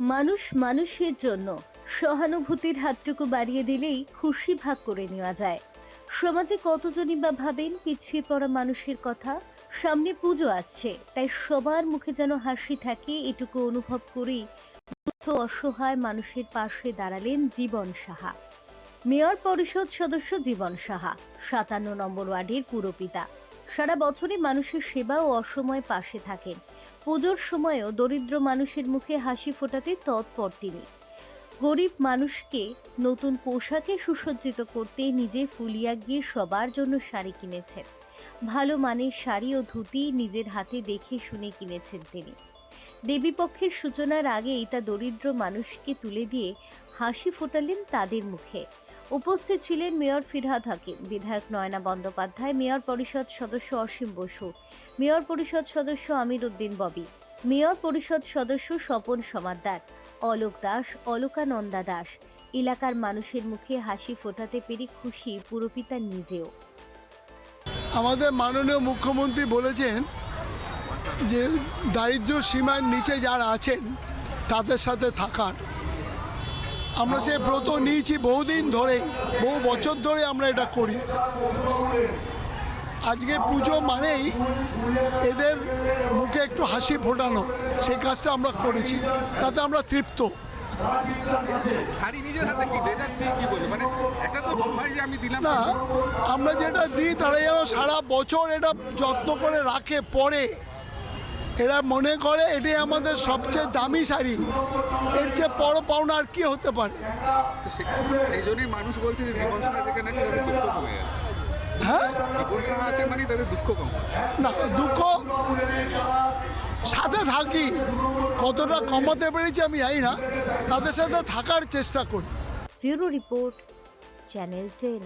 মানুষ মানুষের জন্য। সহানুভূতির হাতটুকু বাড়িয়ে দিলেই খুশি ভাগ করে নেওয়া যায়। সমাজে কতজনই বা ভাবেন পিছিয়ে পড়া মানুষের কথা? সামনে পুজো আসছে, তাই সবার মুখে যেন হাসি থাকে, এটুকু অনুভব করেই অসহায় মানুষের পাশে দাঁড়ালেন জীবন সাহা। মেয়র পরিষদ সদস্য জীবন সাহা, সাতান্ন নম্বর ওয়ার্ডের পুরপিতা। সারা বছরই মানুষের সেবা ও অসময় পাশে থাকেন। পুজোর সময়ও দরিদ্র মানুষের মুখে হাসি ফোটাতে তৎপর তিনি। গরিব মানুষকে নতুন পোশাকে সুসজ্জিত করতে নিজে ফুলিয়া গিয়ে সবার জন্য শাড়ি কিনেছেন। ভালো মানের শাড়ি ও ধুতি নিজের হাতে দেখে শুনে কিনেছেন তিনি। দেবীপক্ষের সূচনার আগেই তা দরিদ্র মানুষকে তুলে দিয়ে হাসি ফোটালেন তাদের মুখে। উপস্থিত ছিলেন মেয়র ফিরহাদ হাকিম, বিধায়ক নয়না বন্দ্যোপাধ্যায়, মেয়র পরিষদ সদস্য অসীম বসু, মেয়র পরিষদ সদস্য আমির উদ্দিন ববি, মেয়র পরিষদ সদস্য স্বপন সমাদ্দার অলোক দাস, অলোকানন্দা দাস। এলাকার মানুষের মুখে হাসি ফোটাতে পেরে খুশি পুরপিতা নিজেও। আমাদের মাননীয় মুখ্যমন্ত্রী বলেছেন যে দারিদ্র সীমার নিচে যারা আছেন, তাদের সাথে থাকার। আমরা সে ব্রত নিয়েছি বহুদিন ধরে বহু বছর ধরে আমরা এটা করি। আজকে পুজো মানেই এদের মুখে একটু হাসি ফোটানো সেই কাজটা আমরা করেছি তাতে আমরা তৃপ্ত। মানে একটা তো আমি দিলাম। না আমরা যেটা দিই তারা যেন সারা বছর এটা যত্ন করে রাখে পরে। এরা মনে করে এটি আমাদের সবচেয়ে দামি শাড়ি। এর চেয়ে বড় পাওনা আর কি হতে পারে? সেই জন্যই মানুষ বলছে যে জীবন যেখানে আছে দুঃখ কমে যাচ্ছে। হ্যাঁ? আছে মানে তাদের দুঃখ কম না দুঃখ? সাথে থাকি। কতটা কমাতে পেরেছি আমি জানি না। তাদের সাথে থাকার চেষ্টা করি। Bureau report channel ten.